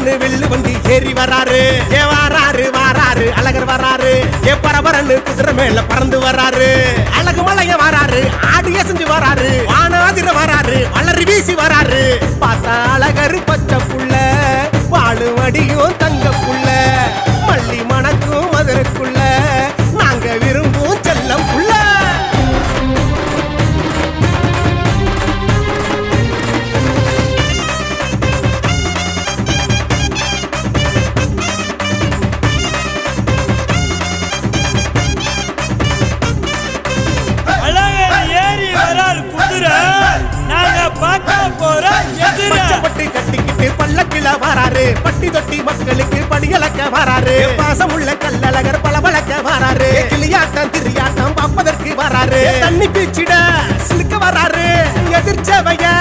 பரபரன்னு வெள்ளு வண்டி ஏறி வராரு. ஏ வாராரு வாராரு அழகர் வராரு. ஏ பரபரன்னு குதிரை மேல பறந்து வராரு. அழகு மலைய வராரு ஆடிய செஞ்சு வராரு. வானாதிர வராரு வளரி வீசி வராரு. பார்த்தா அழகர் பச்சை புள்ள வாழு வடியும் பல்லக்கில வராரு. பட்டி தொட்டி மக்களுக்கு படியலக்க வராரு. பாசமுள்ள கல்லழகர் பளபளக்க வராரு. கிளியாட்டம் திரியாட்டம் பார்ப்பதற்கு வராரு. தண்ணி பீச்சிட சிலுக்க வராரு. எதிர்ச்சவைய